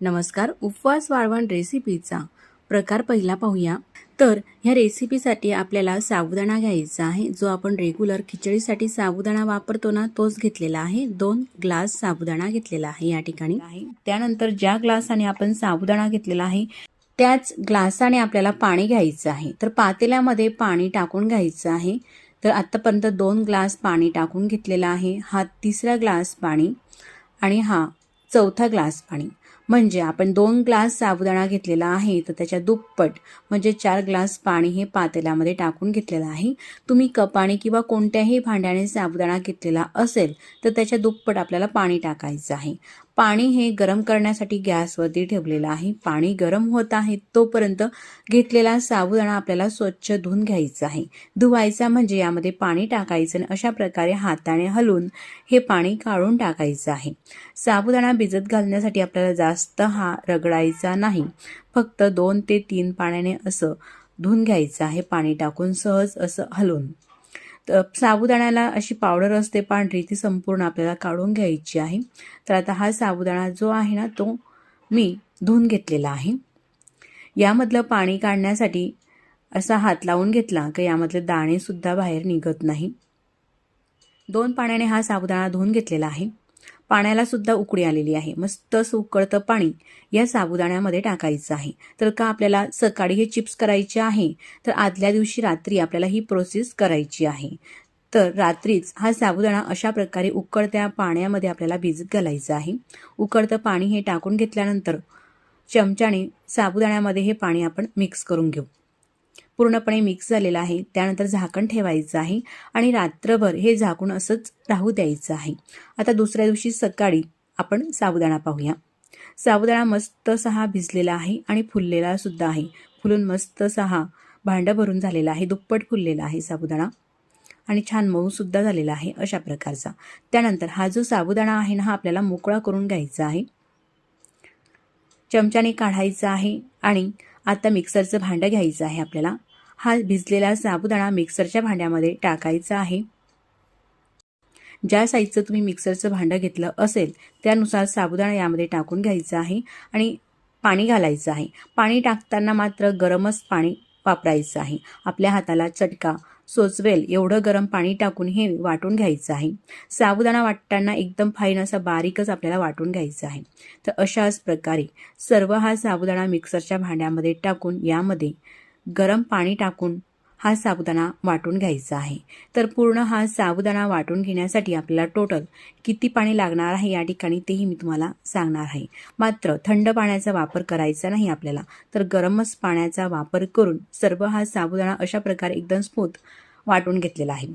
नमस्कार उपवास वाळवण रेसिपीचा प्रकार पहिला पाहूया. तर ह्या रेसिपीसाठी आपल्याला साबुदाणा घ्यायचा आहे. जो आपण रेग्युलर खिचडीसाठी साबुदाणा वापरतो ना तोच घेतलेला आहे. दोन ग्लास साबुदाणा घेतलेला आहे या ठिकाणी. आहे त्यानंतर ज्या ग्लासाने आपण साबुदाणा घेतलेला आहे त्याच ग्लासाने आपल्याला पाणी घ्यायचं आहे. तर पातेल्यामध्ये पाणी टाकून घ्यायचं आहे. तर आत्तापर्यंत दोन ग्लास पाणी टाकून घेतलेला आहे. हा तिसरा ग्लास पाणी आणि हा चौथा ग्लास पाणी. म्हणजे आपण दोन ग्लास साबुदाणा घेतलेला आहे तर त्याच्या दुप्पट म्हणजे चार ग्लास पाणी हे पातेल्यामध्ये टाकून घेतलेलं आहे. तुम्ही कपाने किंवा कोणत्याही भांड्याने साबुदाणा घेतलेला असेल तर त्याच्या दुप्पट आपल्याला पाणी टाकायचं आहे. पाणी हे गरम करण्यासाठी गॅसवरती ठेवलेलं आहे. पाणी गरम होत आहे तोपर्यंत घेतलेला साबुदाणा आपल्याला स्वच्छ धुवून घ्यायचा आहे. धुवायचा म्हणजे यामध्ये पाणी टाकायचं आणि अशा प्रकारे हाताने हलवून हे पाणी काढून टाकायचं आहे. साबुदाणा भिजत घालण्यासाठी आपल्याला जास्त हा रगडायचा नाही. फक्त दोन ते तीन पाण्याने असं धुवून घ्यायचं आहे. पाणी टाकून सहज असं हलवून. तर साबुदाण्याला अशी पावडर असते पांढरी ती संपूर्ण आपल्याला काढून घ्यायची आहे. तर आता हा साबुदाणा जो आहे ना तो मी धुवून घेतलेला आहे. यामधलं पाणी काढण्यासाठी असा हात लावून घेतला की यामधले दाणेसुद्धा बाहेर निघत नाही. दोन पाण्याने हा साबुदाणा धुवून घेतलेला आहे. पाण्याला सुद्धा उकळी आलेली आहे. मस्त उकळतं पाणी या साबुदाण्यामध्ये टाकायचं आहे. तर का आपल्याला सकाळी हे चिप्स करायचे आहे? तर आदल्या दिवशी रात्री आपल्याला ही प्रोसेस करायची आहे. तर रात्रीच हा साबुदाणा अशा प्रकारे उकळत्या पाण्यामध्ये आपल्याला भिजत घालायचं आहे. उकळतं पाणी हे टाकून घेतल्यानंतर चमच्याने साबुदाण्यामध्ये हे पाणी आपण मिक्स करून घेऊ. पूर्णपणे मिक्स झालेलं आहे. त्यानंतर झाकण ठेवायचं आहे आणि रात्रभर हे झाकून असंच राहू द्यायचं आहे. आता दुसऱ्या दिवशी सकाळी आपण साबुदाणा पाहूया. साबुदाणा मस्त सहा भिजलेला आहे आणि फुललेला सुद्धा आहे. फुलून मस्त सहा भांडं भरून झालेला आहे. दुप्पट फुललेला आहे साबुदाणा. आणि छान मऊसुद्धा झालेला आहे अशा प्रकारचा. त्यानंतर हा जो साबुदाणा आहे ना हा आपल्याला मोकळा करून घ्यायचा आहे. चमच्याने काढायचा आहे आणि आता मिक्सरचं भांडं घ्यायचं आहे आपल्याला. हा भिजलेला साबुदाणा मिक्सरच्या भांड्यामध्ये टाकायचा आहे. ज्या साईजचं तुम्ही मिक्सरचं भांडं घेतलं असेल त्यानुसार साबुदाणा यामध्ये टाकून घ्यायचं आहे आणि पाणी घालायचं आहे. पाणी टाकताना मात्र गरमच पाणी वापरायचं आहे. आपल्या हाताला चटका सोचवेल एवढं गरम पाणी टाकून हे वाटून घ्यायचं आहे. साबुदाणा वाटताना एकदम फाईन असा बारीकच आपल्याला वाटून घ्यायचं आहे. तर अशाच प्रकारे सर्व हा साबुदाणा मिक्सरच्या भांड्यामध्ये टाकून यामध्ये गरम पाणी टाकून हा साबुदाणा वाटून घ्यायचा आहे. तर पूर्ण हा साबुदाणा वाटून घेण्यासाठी आपल्याला टोटल किती पाणी लागणार आहे या ठिकाणी तेही मी तुम्हाला सांगणार आहे. मात्र थंड पाण्याचा वापर करायचा नाही आपल्याला. तर गरमच पाण्याचा वापर करून सर्व हा साबुदाणा अशा प्रकारे एकदम स्मूथ वाटून घेतलेला आहे.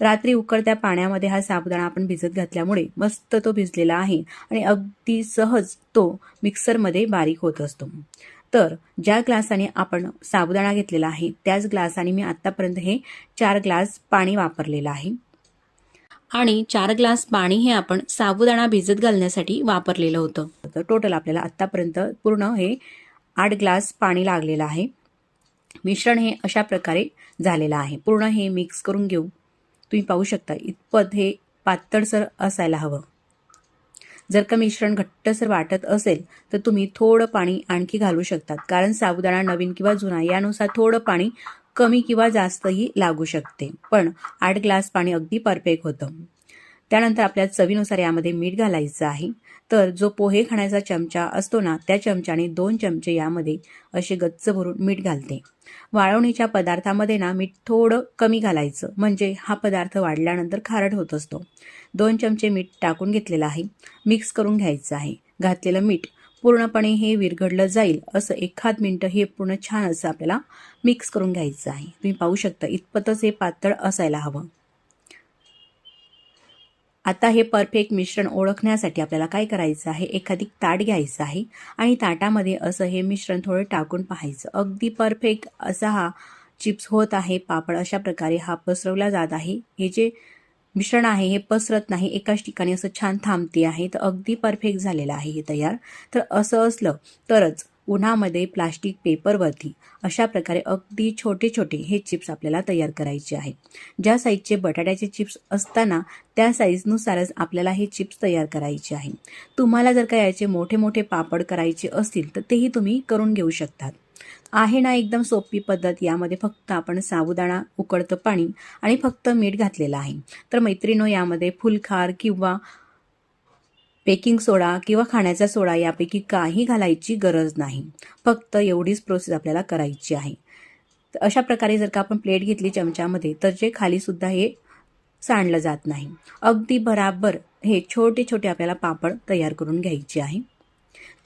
रात्री उकळत्या पाण्यामध्ये हा साबुदाणा आपण भिजत घातल्यामुळे मस्त तो भिजलेला आहे आणि अगदी सहज तो मिक्सरमध्ये बारीक होत असतो. तर ज्या ग्लासाने आपण साबुदाणा घेतलेला आहे त्याच ग्लासाने मी आत्तापर्यंत हे चार ग्लास पाणी वापरलेलं आहे. आणि चार ग्लास पाणी हे आपण साबुदाणा भिजत घालण्यासाठी वापरलेलं होतं. तर टोटल आपल्याला आत्तापर्यंत पूर्ण हे आठ ग्लास पाणी लागलेलं आहे. मिश्रण हे अशा प्रकारे झालेलं आहे. पूर्ण हे मिक्स करून घेऊ. तुम्ही पाहू शकता इतपत हे पातळसर असायला हवं. जर का मिश्रण घट्टसर वाटत असेल तर तुम्ही थोडं पाणी आणखी घालू शकतात. कारण साबुदाणा नवीन किंवा जुना यानुसार थोडं पाणी कमी किंवा जास्तही लागू शकते. पण आठ ग्लास पाणी अगदी परफेक्ट होतं. त्यानंतर आपल्या चवीनुसार यामध्ये मीठ घालायचं आहे. तर जो पोहे खाण्याचा चमचा असतो ना त्या चमच्याने दोन चमचे यामध्ये असे गच्च भरून मीठ घालते. वाळवणीच्या पदार्थामध्ये ना मीठ थोडं कमी घालायचं. म्हणजे हा पदार्थ वाढल्यानंतर खारट होत असतो. दोन चमचे मीठ टाकून घेतलेलं आहे. मिक्स करून घ्यायचं आहे. घातलेलं मीठ पूर्णपणे हे विरघडलं जाईल असं एखाद मिनटं हे पूर्ण छान असं आपल्याला मिक्स करून घ्यायचं आहे. तुम्ही पाहू शकता इतपतच हे पातळ असायला हवं. आता हे परफेक्ट मिश्रण ओळखण्यासाठी आपल्याला काय करायचं आहे? एखादी ताट घ्यायचं आहे आणि ताटामध्ये असं हे मिश्रण थोडं टाकून पाहायचं. अगदी परफेक्ट असा हा चिप्स होत आहे. पापड अशा प्रकारे हा पसरवला जात आहे. हे जे मिश्रण आहे हे पसरत नाही. एकाच ठिकाणी असं छान थांबते आहे. तर अगदी परफेक्ट झालेलं आहे हे तयार. तर असं असलं तरच उन्हामध्ये प्लास्टिक पेपरवरती अशा प्रकारे अगदी छोटे छोटे हे चिप्स आपल्याला तयार करायचे आहे ज्या साईजचे बटाट्याचे चिप्स असताना त्या साईजनुसारच आपल्याला हे चिप्स तयार करायचे आहे तुम्हाला जर का याचे मोठे मोठे पापड करायचे असतील तर तेही तुम्ही करून घेऊ शकतात. आहे ना एकदम सोपी पद्धत यामध्ये फक्त आपण साबुदाणा उकळतं पाणी आणि फक्त मीठ घातलेलं आहे. तर मैत्रिणो यामध्ये फुलखार किंवा बेकिंग सोडा किंवा खाण्याचा सोडा यापैकी काही घालायची गरज नाही. फक्त एवढीच प्रोसेस आपल्याला करायची आहे. तर अशा प्रकारे जर का आपण प्लेट घेतली चमच्यामध्ये तर जे खालीसुद्धा हे सांडलं जात नाही. अगदी बराबर हे छोटे छोटे आपल्याला पापड तयार करून घ्यायचे आहे.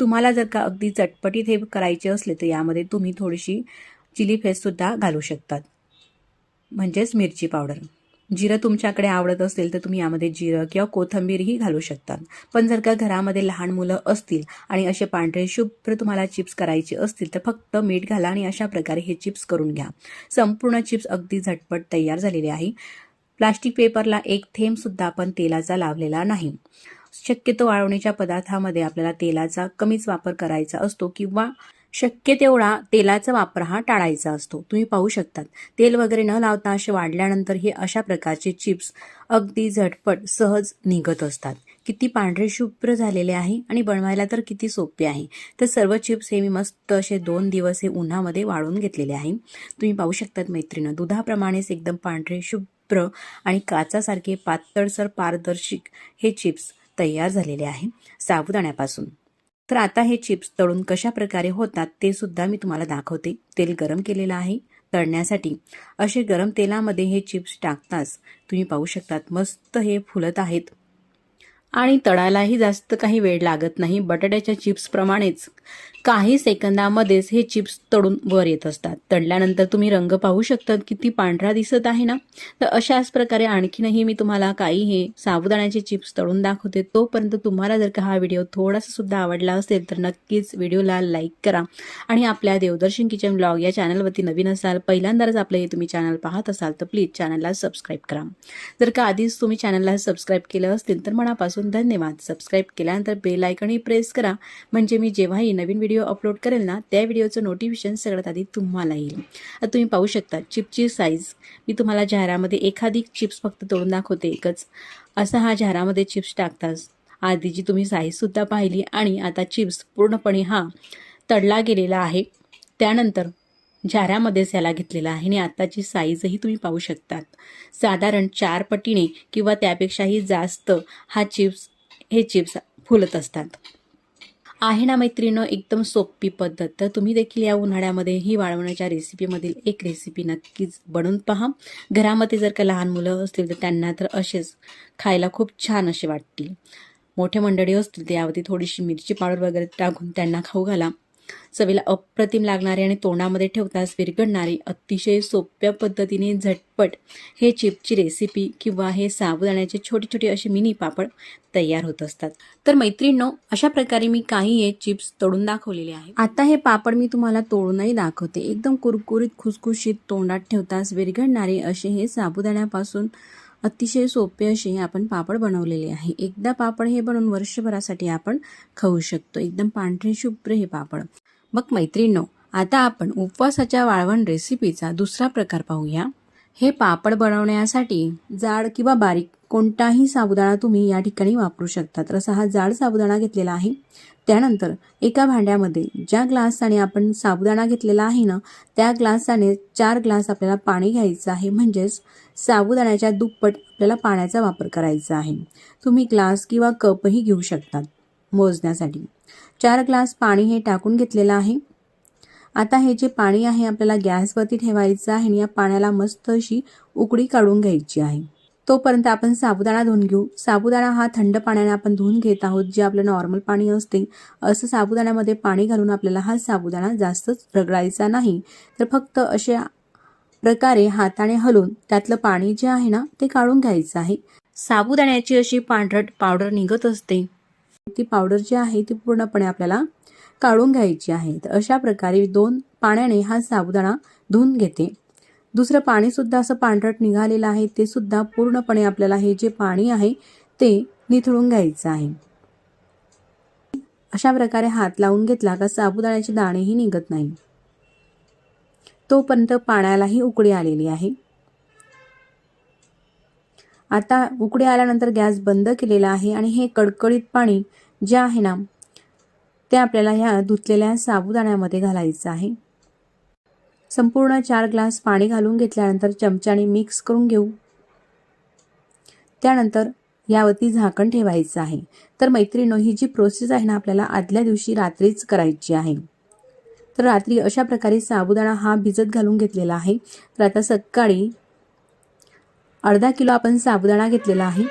तुम्हाला जर का अगदी चटपटीत हे करायचे असले तर यामध्ये तुम्ही थोडीशी चिली फेससुद्धा घालू शकतात. म्हणजेच मिरची पावडर. जिरं तुमच्याकडे आवडत असेल तर तुम्ही यामध्ये जिरं किंवा कोथंबीरही घालू शकतात पण जर का घरामध्ये लहान मुलं असतील आणि असे पांढरे शुभ्र तुम्हाला चिप्स करायचे असतील तर फक्त मीठ घाला आणि अशा प्रकारे हे चिप्स करून घ्या. संपूर्ण चिप्स अगदी झटपट तयार झालेले आहे. प्लास्टिक पेपरला एक थेंबसुद्धा आपण तेलाचा लावलेला नाही. शक्यतो वाळवणीच्या पदार्थामध्ये आपल्याला तेलाचा कमीच वापर करायचा असतो किंवा शक्य तेवढा तेलाचा वापर हा टाळायचा असतो. तुम्ही पाहू शकतात. तेल वगैरे न लावता असे वाढल्यानंतर हे अशा प्रकारचे चिप्स अगदी झटपट सहज निघत असतात. किती पांढरे शुभ्र झालेले आहे आणि बनवायला तर किती सोपे आहे. तर सर्व चिप्स हे मी मस्त असे दोन दिवस हे उन्हामध्ये वाळून घेतलेले आहे. तुम्ही पाहू शकतात मैत्रिणं दुधाप्रमाणेच एकदम पांढरे शुभ्र आणि काचासारखे पातळसर पारदर्शक हे चिप्स तयार झालेले आहे. साबुदाण्यापासून. तर आता हे चिप्स तळून कशा प्रकारे होतात ते सुद्धा मी तुम्हाला दाखवते. तेल गरम केलेलं आहे तळण्यासाठी. असे गरम तेलामध्ये हे चिप्स टाकताच तुम्ही पाहू शकतात मस्त हे फुलत आहेत. आणि तळायलाही जास्त काही वेळ लागत नाही. बटाट्याच्या चिप्सप्रमाणेच काही सेकंदामध्येच हे चिप्स तळून वर येत असतात. तळल्यानंतर तुम्ही रंग पाहू शकतात किती पांढरा दिसत आहे ना? तर अशाच प्रकारे आणखीनही मी तुम्हाला काही हे साबुदाण्याचे चिप्स तळून दाखवते. तोपर्यंत तुम्हाला जर का हा व्हिडिओ थोडासा सुद्धा आवडला असेल तर नक्कीच व्हिडिओला लाईक करा. आणि आपल्या देवदर्शन किचन ब्लॉग या चॅनलवरती नवीन असाल पहिल्यांदाच आपलं हे तुम्ही चॅनल पाहत असाल तर प्लीज चॅनलला सबस्क्राईब करा. जर का आधीच तुम्ही चॅनलला सबस्क्राईब केलं असतील तर मनापासून धन्यवाद. सबस्क्राईब केल्यानंतर बेल आयकनही प्रेस करा. म्हणजे मी जेव्हाही नवीन व्हिडिओ अपलोड करेल ना त्या व्हिडिओचं नोटिफिकेशन सगळ्यात आधी तुम्हाला येईल. आता तुम्ही पाहू शकता चिपची साईज मी तुम्हाला जाहिरामध्ये एखादी चिप्स फक्त तोडून दाखवते एकच. असा हा जाहिरामध्ये चिप्स टाकताच आधीची तुम्ही साईजसुद्धा पाहिली आणि आता चिप्स पूर्णपणे हा तडला गेलेला आहे. त्यानंतर झाऱ्यामध्येच याला घेतलेला आहे आणि आताची साईजही तुम्ही पाहू शकतात. साधारण चार पटीने किंवा त्यापेक्षाही जास्त हा चिप्स हे चिप्स फुलत असतात. आहे ना मैत्रिणं एकदम सोपी पद्धत. तर तुम्ही देखील या उन्हाळ्यामध्ये ही वाळवण्याच्या रेसिपीमधील एक रेसिपी नक्कीच बनवून पहा. घरामध्ये जर का लहान मुलं असतील तर त्यांना तर असेच खायला खूप छान असे वाटतील. मोठे मंडळी असतील तर यावरती थोडीशी मिरची पावडर वगैरे टाकून त्यांना खाऊ घाला. चवीला अप्रतिम लागणारे आणि तोंडामध्ये ठेवताच विरघडणारी अतिशय सोप्या पद्धतीने झटपट हे चिपची रेसिपी किंवा हे साबुदाण्याचे छोटे छोटे असे मिनी पापड तयार होत असतात. तर मैत्रिणींनो अशा प्रकारे मी काही हे चिप्स तळून दाखवलेले आहे आता हे पापड मी तुम्हाला तोडूनही दाखवते. एकदम कुरकुरीत खुसखुशीत तोंडात ठेवताच विरघडणारे असे हे साबुदाण्यापासून अतिशय सोपे असे आपण पापड बनवलेले आहे. एकदा पापड हे बनवून वर्षभरासाठी आपण खाऊ शकतो. एकदम पांढरे शुभ्र हे पापड. मग मैत्रिणींनो आता आपण उपवासाच्या वाळवण रेसिपीचा दुसरा प्रकार पाहूया. हे पापड बनवण्यासाठी जाड किंवा बारीक कोणताही साबुदाणा तुम्ही या ठिकाणी वापरू शकता. तर असा हा जाड साबुदाणा घेतलेला आहे. त्यानंतर एका भांड्यामध्ये ज्या ग्लासाने आपण साबुदाणा घेतलेला आहे ना त्या ग्लासाने चार ग्लास आपल्याला पाणी घ्यायचं आहे. म्हणजेच साबुदाण्याच्या दुप्पट आपल्याला पाण्याचा वापर करायचा आहे. तुम्ही ग्लास किंवा कपही घेऊ शकतात मोजण्यासाठी. चार ग्लास पाणी हे टाकून घेतलेलं आहे. आता हे जे पाणी आहे आपल्याला गॅसवरती ठेवायचं आहे आणि या पाण्याला मस्त अशी उकडी काढून घ्यायची आहे. तोपर्यंत आपण साबुदाणा धुवून घेऊ. साबुदाणा हा थंड पाण्याने आपण धुवून घेत आहोत जे आपलं नॉर्मल पाणी असते. असं साबुदाण्यामध्ये पाणी घालून आपल्याला हा साबुदाणा जास्तच रगडायचा नाही. तर फक्त अशा प्रकारे हाताने हलून त्यातलं पाणी जे आहे ना ते काढून घ्यायचं आहे. साबुदाण्याची अशी पांढरट पावडर निघत असते. ती पावडर जी आहे ती पूर्णपणे आपल्याला काढून घ्यायची आहे. तर अशा प्रकारे दोन पाण्याने हा साबुदाणा धुवून घेते. दुसरं पाणी सुद्धा असं पांढरट निघालेलं आहे ते सुद्धा पूर्णपणे आपल्याला हे जे पाणी आहे ते निथळून घ्यायचं आहे. अशा प्रकारे हात लावून घेतला का साबुदाण्याचे दाणेही निघत नाही. तोपर्यंत पाण्यालाही उकडी आलेली आहे. आता उकडी आल्यानंतर गॅस बंद केलेला आहे आणि हे कडकडीत पाणी जे आहे ना ते आपल्याला ह्या धुतलेल्या साबुदाण्यामध्ये घालायचं आहे. संपूर्ण चार ग्लास पाणी घालून घेतल्यानंतर चमच्याने मिक्स करून घेऊ. त्यानंतर यावरती झाकण ठेवायचं आहे. तर मैत्रिणो ही जी प्रोसेस आहे ना आपल्याला आदल्या दिवशी रात्रीच करायची आहे. तर रात्री अशा प्रकारे साबुदाणा हा भिजत घालून घेतलेला आहे. तर आता सकाळी अर्धा किलो आपण साबुदाणा घेतलेला आहे.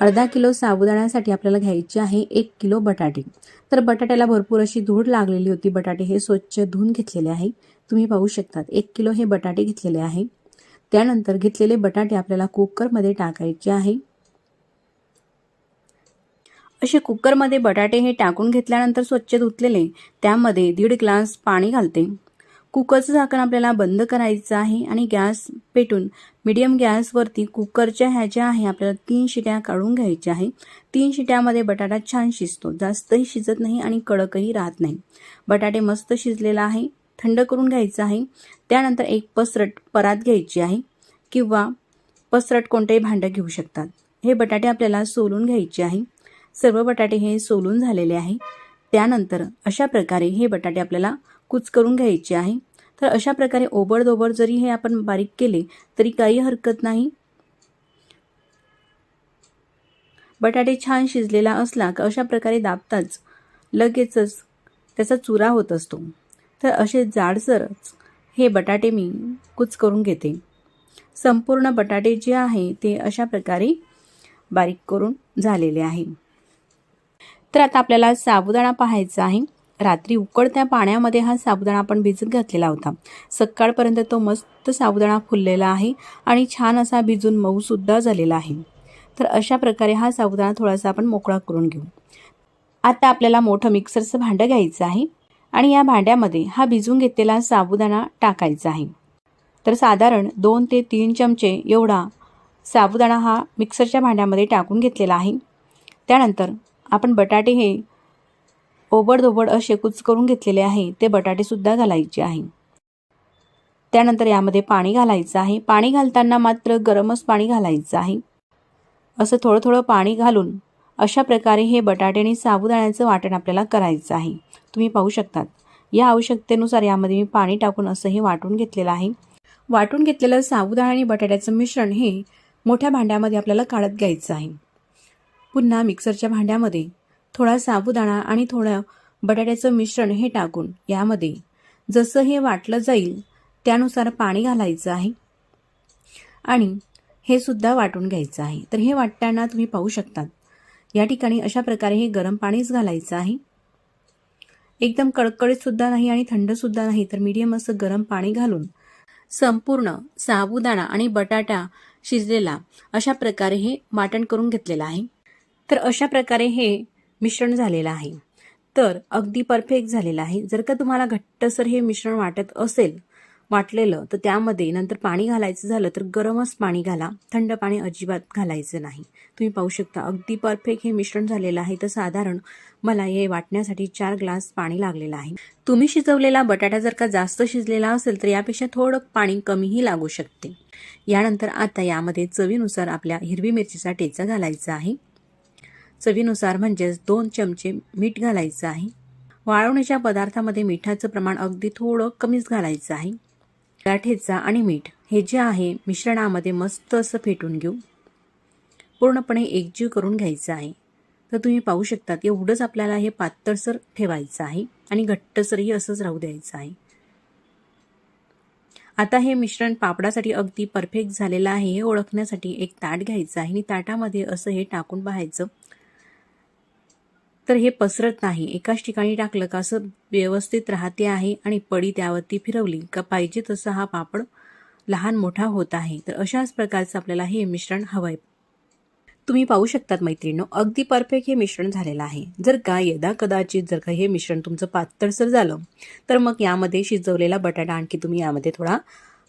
अर्धा किलो साबुदाण्यासाठी आपल्याला घ्यायचे आहे एक किलो बटाटे. तर बटाट्याला भरपूर अशी धूळ लागलेली होती. बटाटे हे स्वच्छ धुवून घेतलेले आहे. तुम्ही पाहू शकतात एक किलो हे बटाटे घेतलेले आहे. त्यानंतर घेतलेले बटाटे आपल्याला कुकरमध्ये टाकायचे आहे. असे कुकरमध्ये बटाटे हे टाकून घेतल्यानंतर स्वच्छ धुतलेले त्यामध्ये दीड ग्लास पाणी घालते. कुकरचं झाकण आपल्याला बंद करायचं आहे आणि गॅस पेटून मीडियम गॅसवरती कुकरच्या ह्या ज्या आहे आपल्याला तीन शिट्या काढून घ्यायच्या आहे. तीन शिट्यामध्ये बटाटा छान शिजतो जास्तही शिजत नाही आणि कडकही राहत नाही. बटाटे मस्त शिजलेला आहे थंड करून घ्यायचं आहे. त्यानंतर एक पसरट परात घ्यायची आहे किंवा पसरट कोणतेही भांडं घेऊ शकतात. हे बटाटे आपल्याला सोलून घ्यायचे आहे. सर्व बटाटे हे सोलून झालेले आहे. त्यानंतर अशा प्रकारे हे बटाटे आपल्याला कुच करून घ्यायचे आहे. तर अशा प्रकारे ओबडदोबड जरी हे आपण बारीक केले तरी काही हरकत नाही. बटाटे छान शिजलेला असला का अशा प्रकारे दाबताच लगेचच त्याचा चुरा होत असतो. तर असे जाडसरच हे बटाटे मी कुच करून घेते. संपूर्ण बटाटे जे आहे ते अशा प्रकारे बारीक करून झालेले आहे. तर आता आपल्याला साबुदाणा पाहायचा आहे. रात्री उकडत्या पाण्यामध्ये हा साबुदाणा आपण भिजत घातलेला होता. सकाळपर्यंत तो मस्त साबुदाणा फुललेला आहे आणि छान असा भिजून मऊसुद्धा झालेला आहे. तर अशा प्रकारे हा साबुदाणा थोडासा आपण मोकळा करून घेऊ. आता आपल्याला मोठं मिक्सरचं भांडं घ्यायचं आहे आणि या भांड्यामध्ये हा भिजून घेतलेला साबुदाणा टाकायचा आहे. तर साधारण दोन ते तीन चमचे एवढा साबुदाणा हा मिक्सरच्या भांड्यामध्ये टाकून घेतलेला आहे. त्यानंतर आपण बटाटे हे ओबडधोबड असे कुच करून घेतलेले आहे. ते बटाटेसुद्धा घालायचे आहे. त्यानंतर यामध्ये पाणी घालायचं आहे. पाणी घालताना मात्र गरमच पाणी घालायचं आहे. असं थोडं थोडं पाणी घालून अशा प्रकारे हे बटाटे आणि साबुदाण्याचं वाटण आपल्याला करायचं आहे. तुम्ही पाहू शकतात. या आवश्यकतेनुसार यामध्ये मी पाणी टाकून असंही वाटून घेतलेलं आहे. वाटून घेतलेलं साबुदाणा आणि बटाट्याचं मिश्रण हे मोठ्या भांड्यामध्ये आपल्याला काढत घ्यायचं आहे. पुन्हा मिक्सरच्या भांड्यामध्ये थोडा साबुदाणा आणि थोडं बटाट्याचं मिश्रण हे टाकून यामध्ये जसं हे वाटलं जाईल त्यानुसार पाणी घालायचं आहे. आणि हे सुद्धा वाटून घ्यायचं आहे. तर हे वाटताना तुम्ही पाहू शकतात. या ठिकाणी अशा प्रकारे हे गरम पाणीच घालायचं आहे. एकदम कडकडीतसुद्धा नाही आणि थंडसुद्धा नाही तर मीडियम असं गरम पाणी घालून संपूर्ण साबुदाणा आणि बटाटा शिजलेला अशा प्रकारे हे वाटण करून घेतलेलं आहे. तर अशा प्रकारे हे मिश्रण झालेलं आहे. तर अगदी परफेक्ट झालेलं आहे. जर का तुम्हाला घट्टसर हे मिश्रण वाटत असेल वाटलेलं तर त्यामध्ये नंतर पाणी घालायचं झालं तर गरमच पाणी घाला. थंड पाणी अजिबात घालायचं नाही. तुम्ही पाहू शकता अगदी परफेक्ट हे मिश्रण झालेलं आहे. तर साधारण मला हे वाटण्यासाठी चार ग्लास पाणी लागलेलं आहे. तुम्ही शिजवलेला बटाटा जर का जास्त शिजलेला असेल तर यापेक्षा थोडं पाणी कमीही लागू शकते. यानंतर आता यामध्ये चवीनुसार आपल्या हिरवी मिरचीचा ठेचा घालायचा आहे. चवीनुसार म्हणजेच दोन चमचे मीठ घालायचं आहे. वाळवण्याच्या पदार्थामध्ये मिठाचं प्रमाण अगदी थोडं कमीच घालायचं आहे. गाठेचा आणि मीठ हे जे आहे मिश्रणामध्ये मस्त असं फेटून घेऊ. पूर्णपणे एकजीव करून घ्यायचं आहे. तर तुम्ही पाहू शकतात एवढंच आपल्याला हे पातळसर ठेवायचं आहे आणि घट्टसरही असंच राहू द्यायचं आहे. आता हे मिश्रण पापडासाठी अगदी परफेक्ट झालेलं आहे हे ओळखण्यासाठी एक ताट घ्यायचं आहे आणि ताटामध्ये असं हे टाकून पाहायचं. तर हे पसरत नाही. एकाच ठिकाणी टाकलं का असं व्यवस्थित राहते आहे आणि पडी त्यावरती फिरवली का पाहिजे तसं हा पापड लहान मोठा होत आहे. तर अशाच प्रकारचं आपल्याला हे मिश्रण हवं आहे तुम्ही पाहू शकतात मैत्रिणी अगदी परफेक्ट हे मिश्रण झालेलं आहे. जर का यदा कदाचित जर का हे मिश्रण तुमचं पातळसर झालं तर मग यामध्ये शिजवलेला बटाटा आणखी तुम्ही यामध्ये थोडा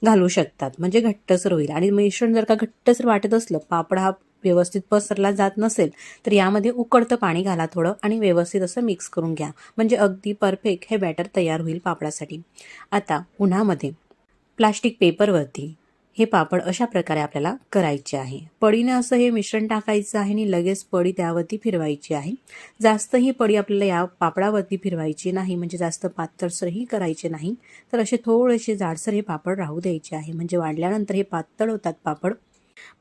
घालू शकतात. म्हणजे घट्टसर होईल. आणि मिश्रण जर का घट्टसर वाटत असलं पापड हा व्यवस्थित पसरला जात नसेल तर यामध्ये उकडतं पाणी घाला थोडं आणि व्यवस्थित असं मिक्स करून घ्या. म्हणजे अगदी परफेक्ट हे बॅटर तयार होईल पापडासाठी. आता उन्हामध्ये प्लास्टिक पेपरवरती हे पापड अशा प्रकारे आपल्याला करायचे आहे. पडीने असं हे मिश्रण टाकायचं आहे आणि लगेच पडी त्यावरती फिरवायची आहे. जास्त ही पडी आपल्याला या पापडावरती फिरवायची नाही म्हणजे जास्त पातळसरही करायचे नाही तर असे थोडेसे जाडसर हे पापड राहू द्यायचे आहे. म्हणजे वाढल्यानंतर हे पातळ होतात पापड.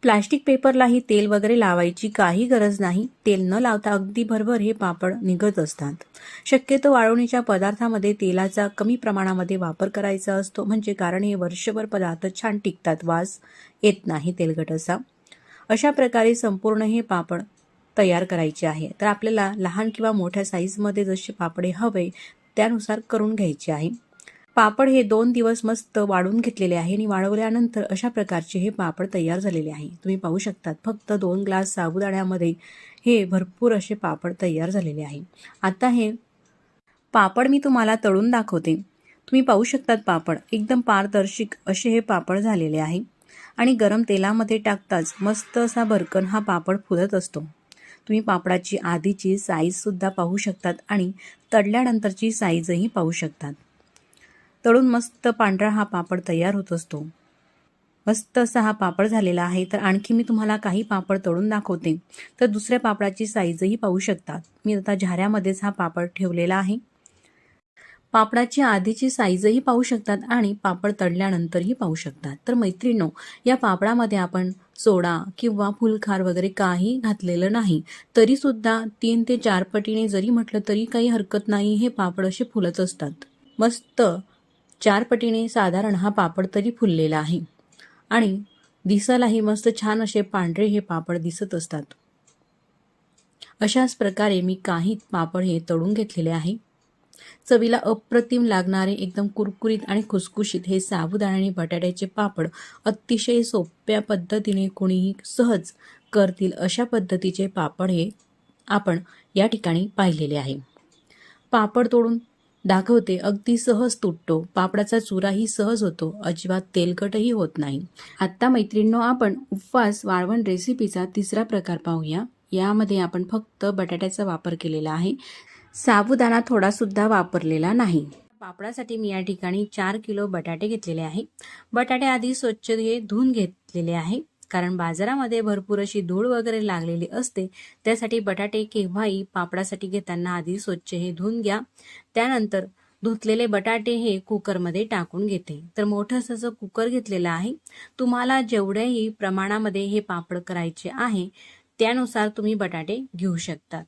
प्लास्टिक पेपरलाही तेल वगैरे लावायची काही गरज नाही. तेल न लावता अगदी भरभर हे पापड निघत असतात. शक्यतो वाळवणीच्या पदार्थामध्ये तेलाचा कमी प्रमाणामध्ये वापर करायचा असतो. म्हणजे कारण हे वर्षभर पदार्थ छान टिकतात. वास येत नाही तेलगट असा अशा प्रकारे संपूर्ण हे पापड तयार करायचे आहे. तर आपल्याला लहान किंवा मोठ्या साईजमध्ये जसे पापडे हवे त्यानुसार करून घ्यायचे आहे. पापड हे दोन दिवस मस्त वाढून घेतलेले आहे आणि वाढवल्यानंतर अशा प्रकारचे हे पापड तयार झालेले आहे. तुम्ही पाहू शकतात फक्त दोन ग्लास साबुदाण्यामध्ये हे भरपूर असे पापड तयार झालेले आहे. आता हे पापड मी तुम्हाला तळून दाखवते. तुम्ही पाहू शकतात पापड एकदम पारदर्शक असे हे पापड झालेले आहे. आणि गरम तेलामध्ये टाकताच मस्त असा भरकन हा पापड फुलत असतो. तुम्ही पापडाची आधीची साईजसुद्धा पाहू शकतात आणि तळल्यानंतरची साईजही पाहू शकतात. तळून मस्त पांढरा हा पापड तयार होत असतो. मस्त असा हा पापड झालेला आहे तर आणखी मी तुम्हाला काही पापड तळून दाखवते. तर दुसऱ्या पापडाची साईजही पाहू शकतात. मी आता झाऱ्यामध्येच हा पापड ठेवलेला आहे. पापडाची आधीची साईजही पाहू शकतात आणि पापड तळल्यानंतरही पाहू शकतात. तर मैत्रिणो या पापडामध्ये आपण सोडा किंवा फुलखार वगैरे काही घातलेलं नाही. तरीसुद्धा तीन ते चार पटीने जरी म्हटलं तरी काही हरकत नाही. हे पापड असे फुलत असतात. मस्त चार पटीने साधारण हा पापड तरी फुललेला आहे. आणि दिसायलाही मस्त छान असे पांढरे हे पापड दिसत असतात. अशाच प्रकारे मी काही पापड हे तळून घेतलेले आहे. चवीला अप्रतिम लागणारे एकदम कुरकुरीत आणि खुसखुशीत हे साबुदाणा आणि बटाट्याचे पापड अतिशय सोप्या पद्धतीने कोणीही सहज करतील अशा पद्धतीचे पापड हे आपण या ठिकाणी पाहिलेले आहे. पापड तोडून दाखवते अगदी सहज तुटतो. पापडाचा चुराही सहज होतो. अजिबात तेलकटही होत नाही. आत्ता मैत्रिणींनो आपण उपवास वाळवण रेसिपीचा तिसरा प्रकार पाहूया. यामध्ये आपण फक्त बटाट्याचा वापर केलेला आहे. साबुदाणा थोडासुद्धा वापरलेला नाही. पापडासाठी मी या ठिकाणी चार किलो बटाटे घेतलेले आहे. बटाटे आधी स्वच्छ धुवून घेतलेले आहे. कारण बाजारामध्ये भरपूर अशी धूळ वगैरे लागलेली असते त्यासाठी बटाटे केव्हाही पापडासाठी घेताना आधी स्वच्छ हे धुवून घ्या. त्यानंतर धुतलेले बटाटे हे कुकरमध्ये टाकून घेते. तर मोठं असं कुकर घेतलेलं आहे. तुम्हाला जेवढ्याही प्रमाणामध्ये हे पापड करायचे आहे त्यानुसार तुम्ही बटाटे घेऊ शकतात.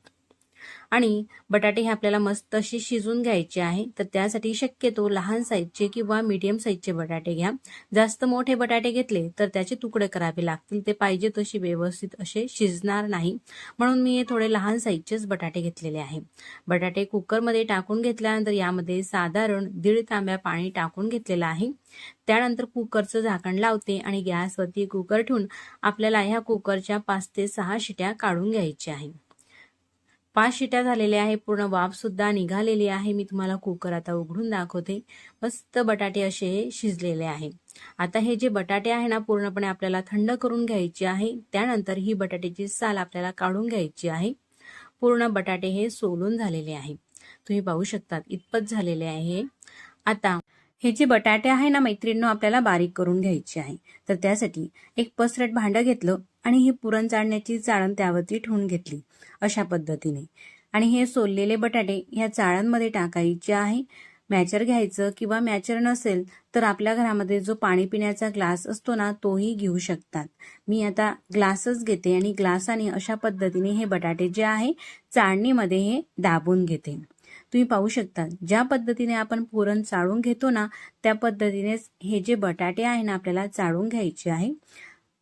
आणि बटाटे हे आपल्याला मस्त असे शिजून घ्यायचे आहे. तर त्यासाठी शक्यतो लहान साईजचे किंवा मीडियम साईजचे बटाटे घ्या. जास्त मोठे बटाटे घेतले तर त्याचे तुकडे करावे लागतील. ते पाहिजे तशी व्यवस्थित असे शिजणार नाही. म्हणून मी हे थोडे लहान साईजचेच बटाटे घेतलेले आहे. बटाटे कुकरमध्ये टाकून घेतल्यानंतर यामध्ये साधारण दीड तांब्या पाणी टाकून घेतलेलं आहे. त्यानंतर कुकरचं झाकण लावते आणि गॅसवरती कुकर ठेवून आपल्याला ह्या कुकरच्या पाच ते सहा शिट्या काढून घ्यायच्या आहे. पाच शिट्या झालेल्या आहे पूर्ण वाफ सुद्धा निघालेली आहे. मी तुम्हाला कुकर आता उघडून दाखवते. मस्त बटाटे असे शिजलेले आहे. आता हे जे बटाटे आहे ना पूर्णपणे आपल्याला थंड करून घ्यायचे आहे. त्यानंतर ही बटाट्याची साल आपल्याला काढून घ्यायची आहे. पूर्ण बटाटे हे सोलून झालेले आहे. तुम्ही पाहू शकतात इतपत झालेले आहे. आता हे जे बटाटे आहे ना मैत्रिणींनो आपल्याला बारीक करून घ्यायचे आहे. तर त्यासाठी एक पसरट भांडं घेतलं आणि ही पुरण चाळण्याची चाळण त्यावरती ठेवून घेतली अशा पद्धतीने. आणि हे सोललेले बटाटे ह्या चाळणमध्ये टाकायचे आहे. मॅचर घ्यायचं किंवा मॅचर नसेल तर आपल्या घरामध्ये जो पाणी पिण्याचा ग्लास असतो ना तोही घेऊ शकतात. मी आता ग्लासच घेते आणि ग्लासाने अशा पद्धतीने हे बटाटे जे आहे चाळणीमध्ये हे दाबून घेते. तुम्ही पाहू शकता. ज्या पद्धतीने आपण पुरण चाळून घेतो ना त्या पद्धतीनेच हे जे बटाटे आहे ना आपल्याला चाळून घ्यायचे आहे.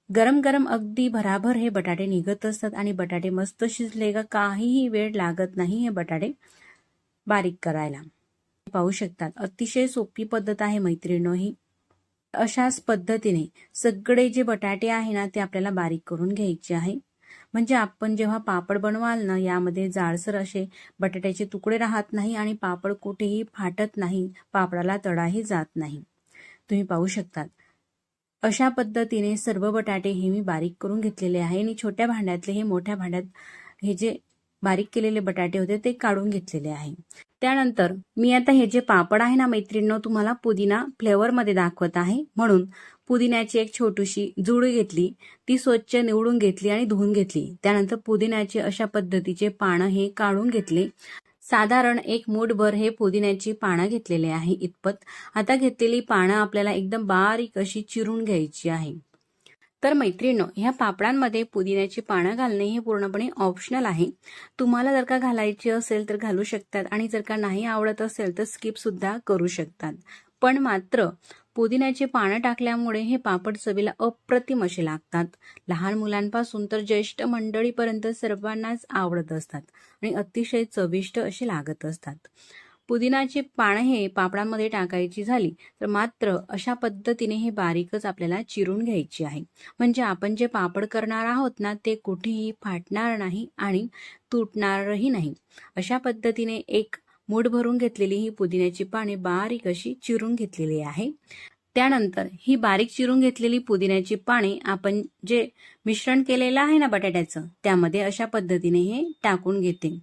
गरम गरम अगदी भराभर हे बटाटे निघत असतात आणि बटाटे मस्त शिजले का काहीही वेळ लागत नाही हे बटाटे बारीक करायला. पाहू शकतात. अतिशय सोपी पद्धत आहे मैत्रिणो ही. अशाच पद्धतीने सगळे जे बटाटे आहे ना ते आपल्याला बारीक करून घ्यायचे आहे. म्हणजे आपण जेव्हा पापड बनवाल ना यामध्ये जाडसर असे बटाट्याचे तुकडे राहत नाही आणि पापड कुठेही फाटत नाही पापडाला तडाही जात नाही. तुम्ही पाहू शकतात. अशा पद्धतीने सर्व बटाटे हे मी बारीक करून घेतलेले आहे आणि छोट्या भांड्यातले हे मोठ्या भांड्यात हे जे बारीक केलेले बटाटे होते ते काढून घेतलेले आहे. त्यानंतर मी आता हे जे पापड आहे ना मैत्रिणीनं तुम्हाला पुदिना फ्लेवरमध्ये दाखवत आहे. म्हणून पुदिन्याची एक छोटीशी जुड घेतली ती स्वच्छ निवडून घेतली आणि धुवून घेतली. त्यानंतर पुदिन्याचे अशा पद्धतीचे पानं हे काढून घेतले. साधारण एक मूठभर हे पुदिन्याची पानं घेतलेले आहे इतपत. आता घेतलेली पानं आपल्याला एकदम बारीक अशी चिरून घ्यायची आहे. तर मैत्रिणींनो ह्या पापडांमध्ये पुदिन्याची पानं घालणे हे पूर्णपणे ऑप्शनल आहे. तुम्हाला जर का घालायची असेल तर घालू शकतात आणि जर का नाही आवडत असेल तर स्किप सुद्धा करू शकतात. पण मात्र पुदिन्याचे पानं टाकल्यामुळे हे पापड चवीला अप्रतिम असे लागतात. लहान मुलांपासून तर ज्येष्ठ मंडळीपर्यंत सर्वांनाच आवडत असतात आणि अतिशय चविष्ट असे लागत असतात. पुदिनाची पानं हे पापडांमध्ये टाकायची झाली तर मात्र अशा पद्धतीने हे बारीकच आपल्याला चिरून घ्यायची आहे. म्हणजे आपण जे पापड करणार आहोत ना ते कुठेही फाटणार नाही आणि तुटणारही नाही. अशा पद्धतीने एक मूठ भरून घेतलेली ही पुदिन्याची पाने बारीक अशी चिरून घेतलेली आहे. त्यानंतर ही बारीक चिरून घेतलेली पुदिन्याची पाने आपण जे मिश्रण केलेलं आहे ना बटाट्याचं त्यामध्ये अशा पद्धतीने हे टाकून घेते.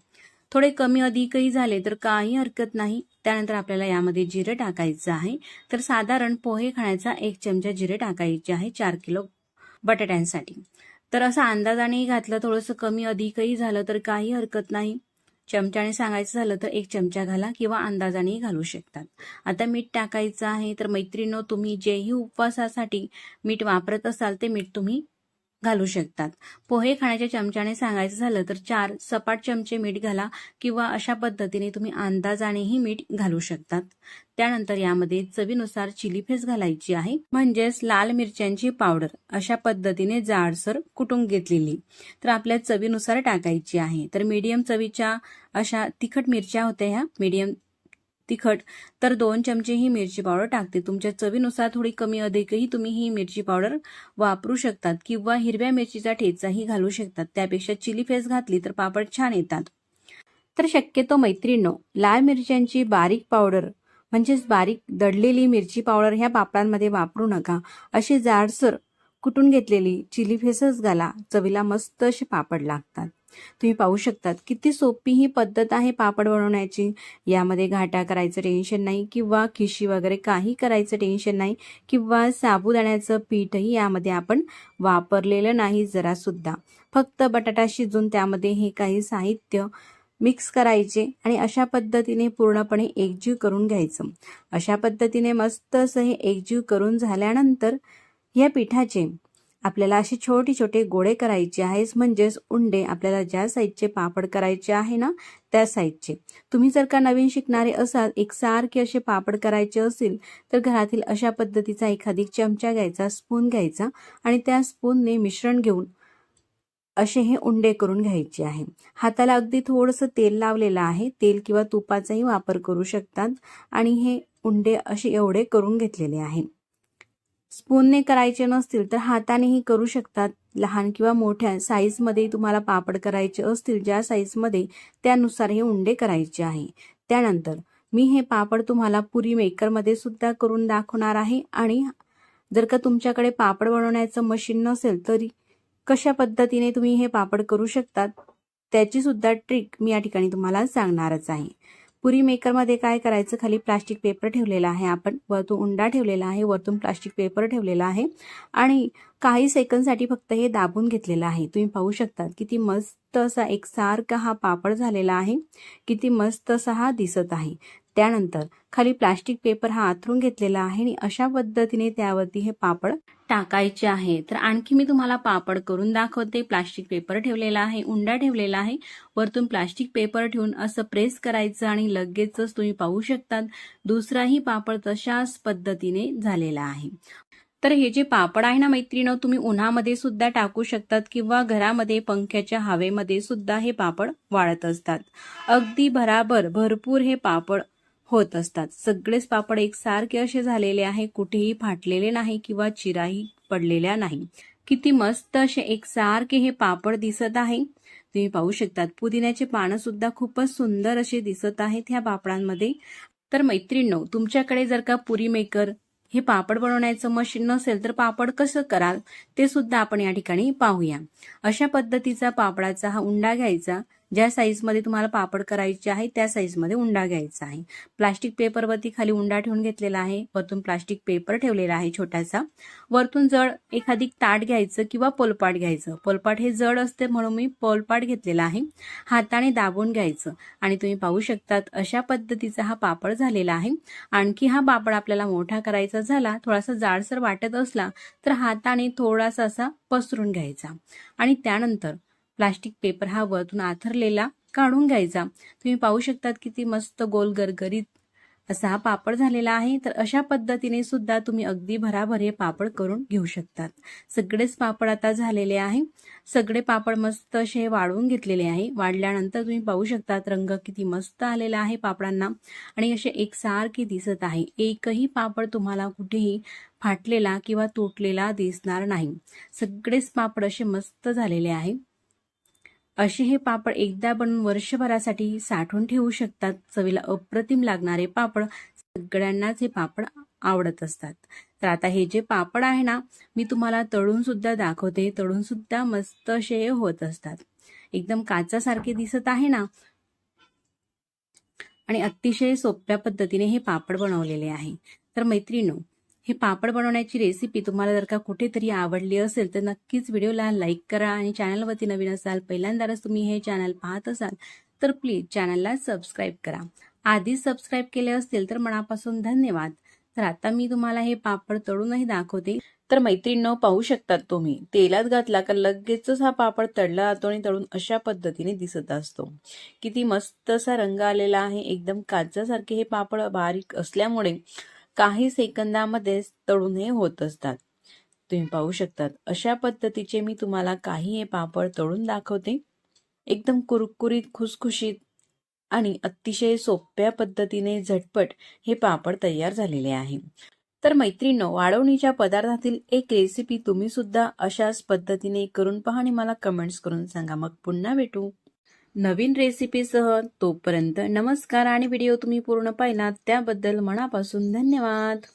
थोडे कमी अधिकही झाले तर काही हरकत नाही. त्यानंतर आपल्याला यामध्ये जिरे टाकायचं आहे. तर साधारण पोहे खाण्याचा एक चमचा जिरे टाकायचे आहे चार किलो बटाट्यांसाठी. तर असं अंदाजानेही घातलं थोडंसं कमी अधिकही झालं तर काही हरकत नाही. चमच्याने सांगायचं झालं तर एक चमचा घाला किंवा अंदाजानेही घालू शकतात. आता मीठ टाकायचं आहे तर मैत्रिणो तुम्ही जेही उपवासासाठी मीठ वापरत असाल ते मीठ तुम्ही घालू शकतात. पोहे खाण्याच्या चमच्याने सांगायचं झालं तर चार सपाट चमचे मीठ घाला किंवा अशा पद्धतीने तुम्ही अंदाजानेही मीठ घालू शकतात. त्यानंतर यामध्ये चवीनुसार चिली फेस घालायची आहे म्हणजेच लाल मिरच्यांची पावडर. अशा पद्धतीने जाडसर कुटून घेतलेली. तर आपल्या चवीनुसार टाकायची आहे. तर मीडियम चवीच्या अशा तिखट मिरच्या होत्या ह्या. मीडियम तिखट तर दोन चमचे ही मिरची पावडर टाकते. तुमच्या चवीनुसार थोडी कमी अधिकही तुम्ही ही मिरची पावडर वापरू शकतात किंवा हिरव्या मिरचीचा ठेचाही घालू शकतात. त्यापेक्षा चिली फेस घातली तर पापड छान येतात. तर शक्यतो मैत्रिणींनो लाल मिरच्यांची बारीक पावडर म्हणजेच बारीक दडलेली मिरची पावडर ह्या पापडांमध्ये वापरू नका. अशी जाडसर कुटून घेतलेली चिली फेसच घाला चवीला मस्त असे पापड लागतात. तुम्ही पाहू शकतात किती सोपी ही पद्धत आहे पापड बनवण्याची. यामध्ये घाटा करायचं टेन्शन नाही किंवा खिशी वगैरे काही करायचं टेन्शन नाही किंवा साबुदाण्याचं पीठही यामध्ये आपण वापरलेलं नाही जरा सुद्धा. फक्त बटाटा शिजून त्यामध्ये हे काही साहित्य मिक्स करायचे आणि अशा पद्धतीने पूर्णपणे एकजीव करून घ्यायचं. अशा पद्धतीने मस्त असं हे एकजीव करून झाल्यानंतर या पिठाचे. आपल्याला असे छोटे छोटे गोळे करायचे आहेस म्हणजेच उंडे आपल्याला ज्या साईजचे पापड करायचे आहे ना त्या साईजचे. तुम्ही जर का नवीन शिकणारे असाल एकसारखे असे पापड करायचे असेल तर घरातील अशा पद्धतीचा एखादी चमचा घ्यायचा स्पून घ्यायचा आणि त्या स्पूनने मिश्रण घेऊन असे हे उंडे करून घ्यायचे आहे. हाताला अगदी थोडंसं तेल लावलेलं आहे. तेल किंवा तुपाचाही वापर करू शकतात आणि हे उंडे असे एवढे करून घेतलेले आहे. स्पूनने करायचे नसतील तर हातानेही करू शकतात. लहान किंवा मोठ्या साईजमध्ये तुम्हाला पापड करायचे असतील ज्या साईजमध्ये त्यानुसार हे उंडे करायचे आहे. त्यानंतर मी हे पापड तुम्हाला पुरी मेकरमध्ये सुद्धा करून दाखवणार आहे आणि जर का तुमच्याकडे पापड बनवण्याचं मशीन नसेल तरी कशा पद्धतीने तुम्ही हे पापड करू शकतात त्याची सुद्धा ट्रिक मी या ठिकाणी तुम्हाला सांगणारच आहे. पुरी मेकरमध्ये काय करायचं? खाली प्लास्टिक पेपर ठेवलेला आहे आपण. वरतून उंडा ठेवलेला आहे. वरतून प्लास्टिक पेपर ठेवलेला आहे. आणि काही सेकंदसाठी फक्त हे दाबून घेतलेलं आहे. तुम्ही पाहू शकता किती मस्त असा एकसारखा हा पापड झालेला आहे. किती मस्त असा हा दिसत आहे. त्यानंतर खाली प्लास्टिक पेपर हा आथरून घेतलेला आहे आणि अशा पद्धतीने त्यावरती हे पापड टाकायचे आहे. तर आणखी मी तुम्हाला पापड करून दाखवते. प्लास्टिक पेपर ठेवलेला आहे उंडा ठेवलेला आहे. वरतून प्लास्टिक पेपर ठेवून असं प्रेस करायचं आणि लगेचच तुम्ही पाहू शकतात. दुसराही पापड तशाच पद्धतीने झालेला आहे. तर हे जे पापड आहे ना मैत्रीण तुम्ही उन्हामध्ये सुद्धा टाकू शकतात किंवा घरामध्ये पंख्याच्या हवेमध्ये सुद्धा हे पापड वाळत असतात. अगदी भराभर भरपूर हे पापड होत असतात. सगळेच पापड एकसारखे असे झालेले आहे कुठेही फाटलेले नाही किंवा चिराही पडलेल्या नाही. किती मस्त असे एकसारखे हे पापड दिसत आहे. तुम्ही पाहू शकतात पुदिन्याचे पानं सुद्धा खूपच सुंदर असे दिसत आहेत ह्या पापडांमध्ये. तर मैत्रिणींनो तुमच्याकडे जर का पुरी मेकर हे पापड बनवण्याचं मशीन नसेल तर पापड कसं कराल ते सुद्धा आपण या ठिकाणी पाहूया. अशा पद्धतीचा पापडाचा हा उंडा घ्यायचा. ज्या साईजमध्ये तुम्हाला पापड करायचे आहे त्या साईजमध्ये उंडा घ्यायचा आहे. प्लास्टिक पेपरवरती खाली उंडा ठेवून घेतलेला आहे. वरतून प्लास्टिक पेपर ठेवलेला आहे छोटासा. वरतून जड एखादी ताट घ्यायचं किंवा पोलपाट घ्यायचं. पोलपाट हे जड असते म्हणून मी पोलपाट घेतलेला आहे. हाताने दाबून घ्यायचं. आणि तुम्ही पाहू शकतात अशा पद्धतीचा हा पापड झालेला आहे. आणखी हा पापड आपल्याला मोठा करायचा झाला थोडासा जाडसर वाटत असला तर हाताने थोडासा असा पसरून घ्यायचा. आणि त्यानंतर प्लास्टिक पेपर हा वरतून आथरलेला काढून घ्यायचा. तुम्ही पाहू शकतात किती मस्त गोल गरगरीत असा हा पापड झालेला आहे. तर अशा पद्धतीने सुद्धा तुम्ही अगदी भराभर हे पापड करून घेऊ शकतात. सगळेच पापड आता झालेले आहे. सगळे पापड मस्त असे वाढवून घेतलेले आहे. वाढल्यानंतर तुम्ही पाहू शकतात रंग किती मस्त आलेला आहे पापडांना. आणि असे एकसारखे दिसत आहे. एकही पापड तुम्हाला कुठेही फाटलेला किंवा तुटलेला दिसणार नाही. सगळेच पापड असे मस्त झालेले आहे. असे हे पापड एकदा बनवून वर्षभरासाठी साठवून ठेवू शकतात. चवीला अप्रतिम लागणारे पापड सगळ्यांनाच हे पापड आवडत असतात. तर आता हे जे पापड आहे ना मी तुम्हाला तळून सुद्धा दाखवते. तळून सुद्धा मस्त असे होत असतात. एकदम काचासारखे दिसत आहे ना. आणि अतिशय सोप्या पद्धतीने हे पापड बनवलेले आहे. तर मैत्रिणो हे पापड बनवण्याची रेसिपी तुम्हाला जर का कुठेतरी आवडली असेल तर नक्कीच व्हिडिओला लाईक करा आणि चॅनलवरती नवीन असाल पहिल्यांदाच तुम्ही हे चॅनल पाहत असाल तर प्लीज चॅनलला सबस्क्राईब करा. आधीच सबस्क्राईब केले असतील तर मनापासून धन्यवाद. तर आता मी तुम्हाला हे पापड तळूनही दाखवते. तर मैत्रिणीनं पाहू शकतात तुम्ही तेलात घातला का लगेचच हा पापड तळला जातो आणि तळून अशा पद्धतीने दिसत असतो. किती मस्त असा रंग आलेला आहे एकदम काचासारखे हे पापड बारीक असल्यामुळे काही सेकंदामध्ये तळून हे होत असतात. तुम्ही पाहू शकतात अशा पद्धतीचे मी तुम्हाला काही हे पापड तळून दाखवते. एकदम कुरकुरीत खुसखुशीत आणि अतिशय सोप्या पद्धतीने झटपट हे पापड तयार झालेले आहे. तर मैत्रिणींनो वाढवणीच्या पदार्थातील एक रेसिपी तुम्ही सुद्धा अशाच पद्धतीने करून पहा आणि मला कमेंट्स करून सांगा. मग पुन्हा भेटू. नवीन रेसिपीसह तोपर्यंत नमस्कार आणि व्हिडिओ तुम्ही पूर्ण पाहिलात त्याबद्दल मनापासून धन्यवाद.